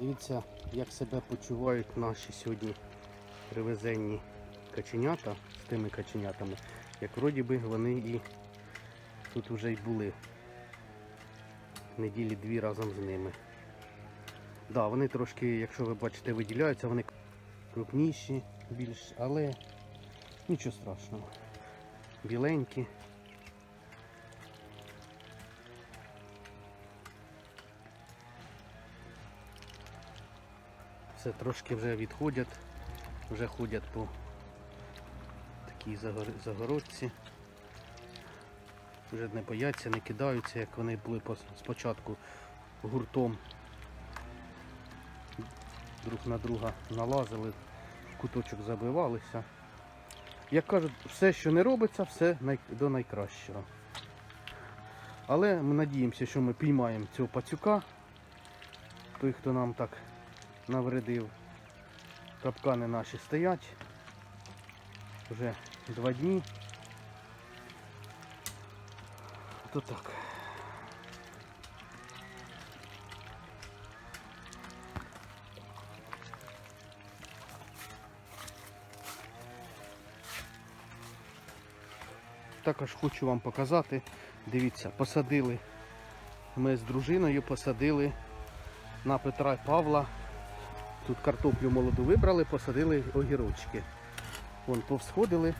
Дивіться, як себе почувають наші сьогодні привезенні каченята з тими каченятами. Як вроді би вони і тут вже й були. Неділі дві разом з ними. Да, вони трошки, якщо ви бачите, виділяються, вони крупніші більш, але нічого страшного. Біленькі. Все трошки вже відходять, вже ходять по такій загородці. Вже не бояться, не кидаються, як вони були спочатку гуртом друг на друга налазили, в куточок забивалися. Як кажуть, все, що не робиться, все до найкращого. Але ми надіємося, що ми піймаємо цього пацюка, той, хто нам так навредив. Капкани наші стоять. Вже два дні. То так. Також хочу вам показати. Дивіться, посадили. Ми з дружиною посадили на Петра і Павла. Тут картоплю молоду вибрали, посадили огірочки. Вон повсходили.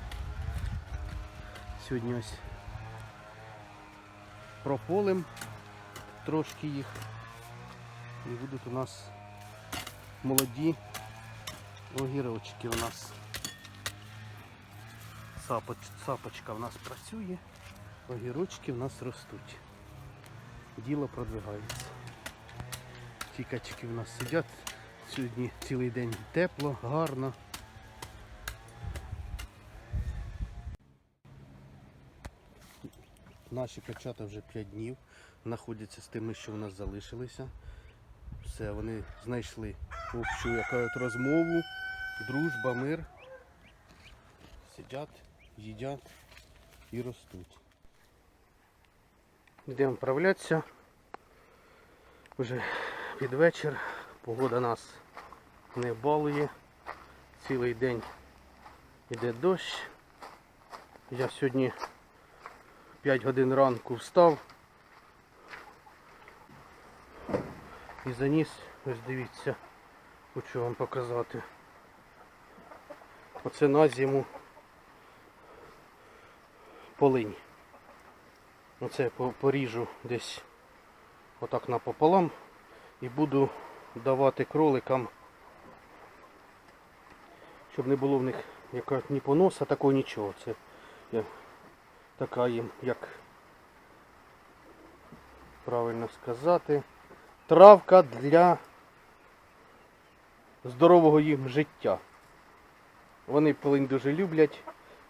Сьогодні ось прополим трошки їх. І будуть у нас молоді огірочки у нас. Сапоч, сапочка в нас працює, огірочки в нас ростуть. Діло продвигається. Ці качки в нас сидять. Сьогодні цілий день тепло, гарно. Наші качата вже 5 днів знаходяться з тими, що в нас залишилися. Все, вони знайшли общу яка розмову, дружба, мир. Сидять, їдять і ростуть. Йдемо вправлятися. Вже під вечір. Погода нас не балує. Цілий день йде дощ. Я сьогодні 5 годин ранку встав і заніс, ось дивіться, хочу вам показати. Оце на зиму полинь. Оце по- поріжу десь отак напополам і буду давати кроликам, щоб не було в них яка ні поноса, такого нічого. Це я, така їм, як правильно сказати, травка для здорового їм життя. Вони полинь дуже люблять,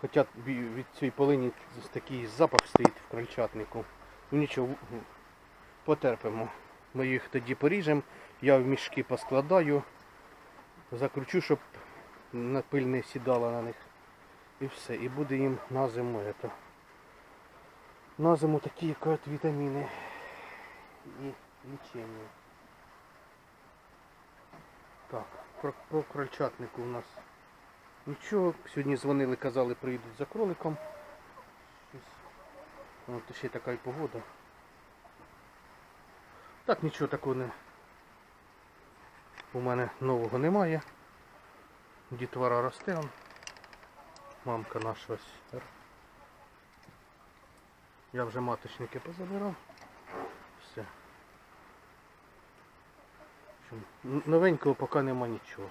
хоча від цієї полині такий запах стоїть в крольчатнику. Ну нічого, потерпимо. Ми їх тоді поріжемо, я в мішки поскладаю, закручу, щоб пиль не сідала на них. І все. І буде їм на зиму это. На зиму такі як вітаміни і лічення. Так, про, про крольчатнику у нас нічого. Сьогодні дзвонили, казали, приїдуть за кроликом. От ще така і погода. Так нічого такого не. У мене нового немає. Дітвора росте. Мамка наша ось. Я вже маточники позабирав. Все. Новенького поки нема нічого.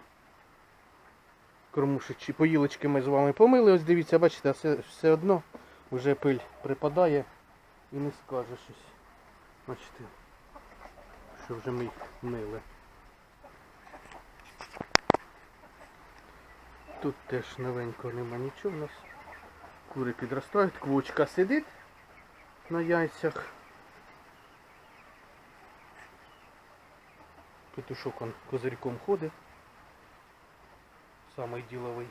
Кормушечі, поїлочки ми з вами помили, ось дивіться, бачите, все, все одно вже пиль припадає і не скаже щось. Бачите, що вже ми їх мили. Тут теж новенького нема нічого у нас. Кури підростають, квочка сидить на яйцях. Петушок он козирьком ходить. Самий діловий.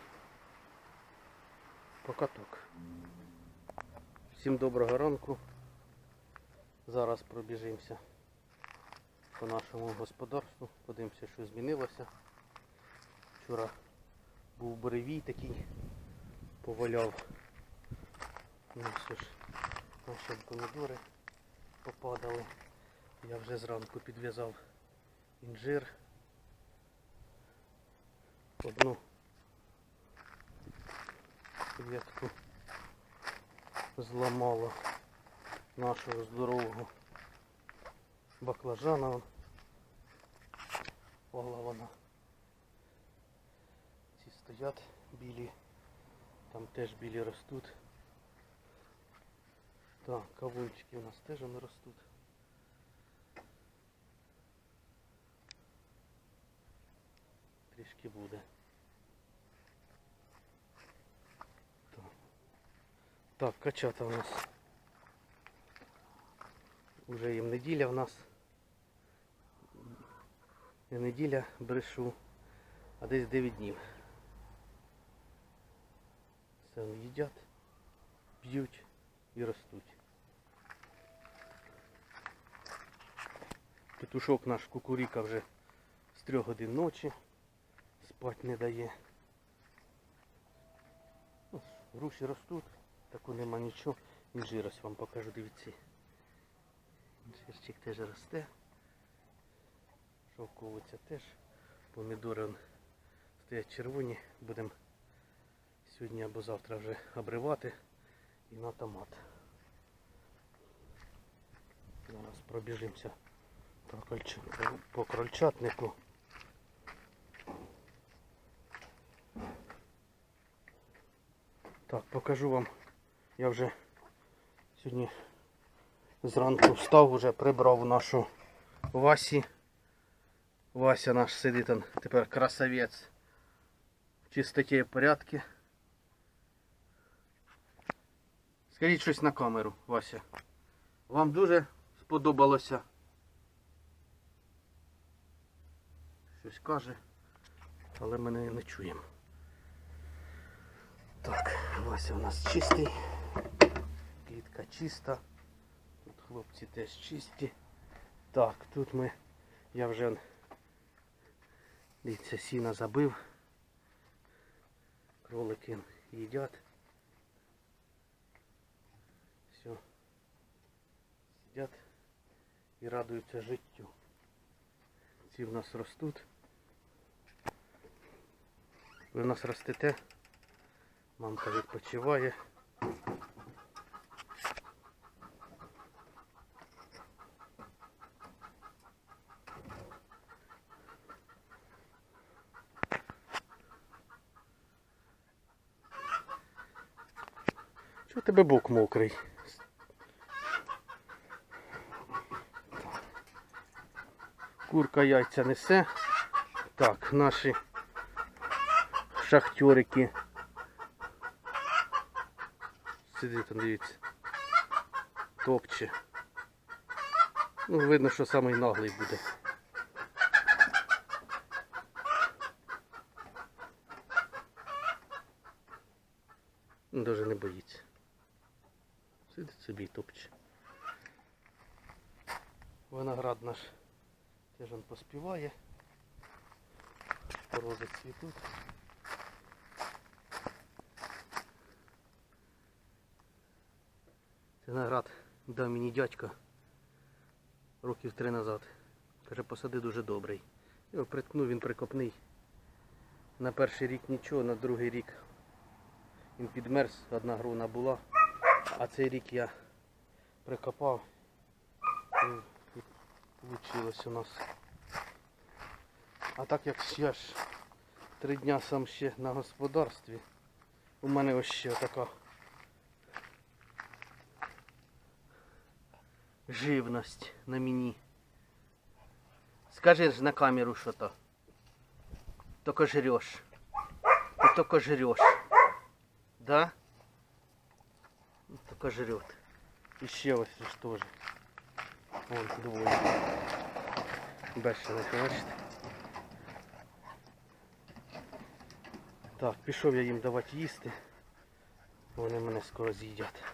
Пока так. Всім доброго ранку. Зараз пробіжимося по нашому господарству. Подивимося, що змінилося. Вчора був буревій такий, поваляв. Ну все ж, наші помідори попадали. Я вже зранку підв'язав інжир. Одну ветку зламало нашого здорового баклажана. Вала вона. Ці стоять білі. Там теж білі ростуть. Так, кавунчики у нас теж вони ростуть. Трішки буде. Так, так качата у нас. Уже їм неділя в нас. Не неділя брешу, а десь 9 днів. Вони їдять, п'ють і ростуть. Петушок наш кукуріка вже з 3 годин ночі спать не дає. Ну, Груші ростуть, таку нема нічого. Інжир вам покажу, дивіться. Інжирчик теж росте. Шовковиця теж. Помідори стоять червоні. Будемо сьогодні або завтра вже обривати і на томат. Зараз пробіжимося по, крольчатнику. Так, покажу вам. Я вже сьогодні зранку встав, вже прибрав нашу Васі. Вася наш сидить там тепер красавець. В чистоті і порядку. Скажіть щось на камеру, Вася. Вам дуже сподобалося. Щось каже, але ми не, не чуємо. Так, Вася у нас чистий. Клітка чиста. Тут хлопці теж чисті. Так, тут ми, я вже дивіться, сіна забив. Кролики їдять. Все. Сидять і радуються життю. Ці в нас ростуть. Ви в нас ростете. Мамка відпочиває. Чого тебе бок мокрий? Курка яйця несе. Так, наші шахтьорики. Сидить там, дивіться. Топче. Ну, видно, що самий наглий буде. Ну, Даже не боїться. Сидить собі і топче. Виноград наш теж він поспіває. Рози цвітуть. Це виноград дав мені дядько років три назад. Каже, посади дуже добрий. Його приткнув, він прикопний. На перший рік нічого, на другий рік він підмерз, одна груна була. А цей рік я прикопав. Вийшло у нас. А так як я ж три дня сам ще на господарстві, у мене ось ще така живність на мені. Скажи ж на камеру що то. Только жрешь. Ты только жрешь. Да? Ну, Только жрет. Еще ж тоже. Вон. Дальше не бачите. Так, пішов я їм давати їсти. Вони мене скоро з'їдять.